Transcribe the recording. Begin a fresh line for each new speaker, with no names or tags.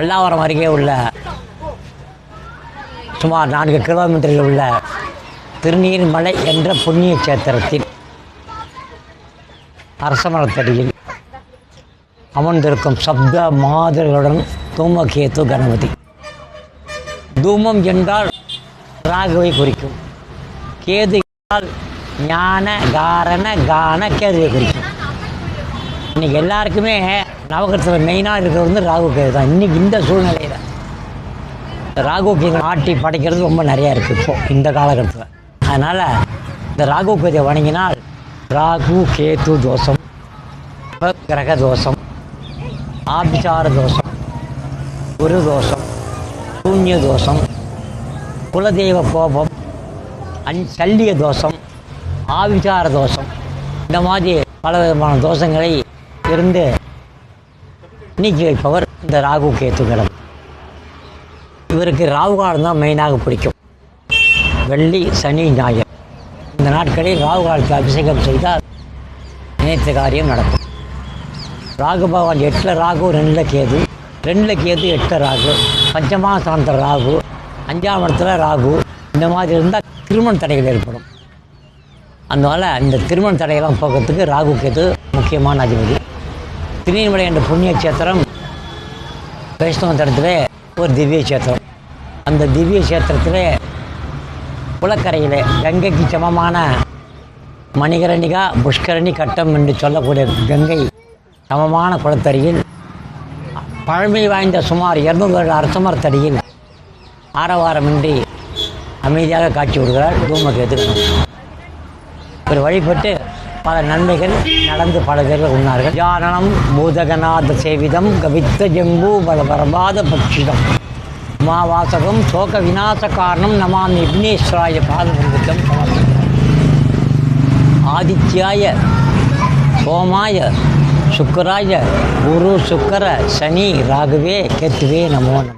பல்லாவரம் அருகே உள்ள சுமார் நான்கு கிலோமீட்டரில் உள்ள திருநீர்மலை என்ற புண்ணிய சேத்திரத்தில் அரசமரத்தடியில் அமர்ந்திருக்கும் சப்த மாதர்களுடன் தூமகேது கணபதி. தூமம் என்றால் ராகுவை குறிக்கும். கேது என்றால் ஞான காரண கான கேதுவை குறிக்கும். இன்னைக்கு எல்லாருக்குமே ராகுகத்தில் மெயினாக இருக்கிறது வந்து ராகு கேது தான். இன்னைக்கு இந்த சூழ்நிலையில் ராகு கேது ஆட்டி படைக்கிறது ரொம்ப நிறையா இருக்குது இப்போது இந்த காலகட்டத்தில். அதனால் இந்த ராகு கேதுவை வணங்கினால் ராகு கேது தோஷம் கிரக தோஷம் ஆபிசார தோஷம் குரு தோஷம் சூன்ய தோஷம் குலதெய்வ கோபம் அன் சல்லிய தோஷம் ஆவிசார தோஷம் இந்த மாதிரி பல விதமான தோஷங்களை இருந்து நீக்கி வைப்பவர் இந்த ராகு கேத்து கிழமை இவருக்கு ராகு காலம் தான் மெயினாக பிடிக்கும். வெள்ளி சனி ஞாயிறு. இந்த நாட்களில் ராகு காலத்தில் அபிஷேகம் செய்தால் நினைத்த காரியம் நடக்கும். ராகு பகவான் எட்டில் ராகு ரெண்டில் கேது. ரெண்டில் கேது எட்டில் ராகு. பஞ்சமா ஸ்தானத்தில் ராகு. அஞ்சாம் இடத்துல ராகு. இந்த மாதிரி இருந்தால் திருமண தடைகள் ஏற்படும். அதனால் இந்த திருமண தடையெல்லாம் போக்கிறதுக்கு ராகு கேது முக்கியமான அதிபதி. திருநீர்மலை என்ற புண்ணிய கஷேத்திரம் வைஷ்ணவ தடத்திலே ஒரு திவ்ய கஷேத்திரம். அந்த திவ்ய கஷேத்திரத்திலே குளக்கரையில் கங்கைக்கு சமமான மணிகரணிகா புஷ்கரணி கட்டம் என்று சொல்லக்கூடிய கங்கை சமமான குளத்தடியில் பழமை வாய்ந்த சுமார் இருநூறு வருட அரசமரத்தடியில் ஆரவாரமின்றி அமைதியாக காட்சி விடுகிறார் தூமகேது. ஒரு வழிபட்டு பல நன்மைகள் நடந்து பல பேர் உண்ணார்கள். ஜானனம் பூதகநாத சேவிதம் கவித்த ஜம்பு பல பரபாத பட்சிதம். மாவாசகம் சோக விநாச காரணம் நமாம் விக்னேஸ்வராய பாதபந்தம் ஆதித்யாய சோமாய சுக்கராய குரு சுக்கர சனி ராகுவே கேத்துவே நமோ நம.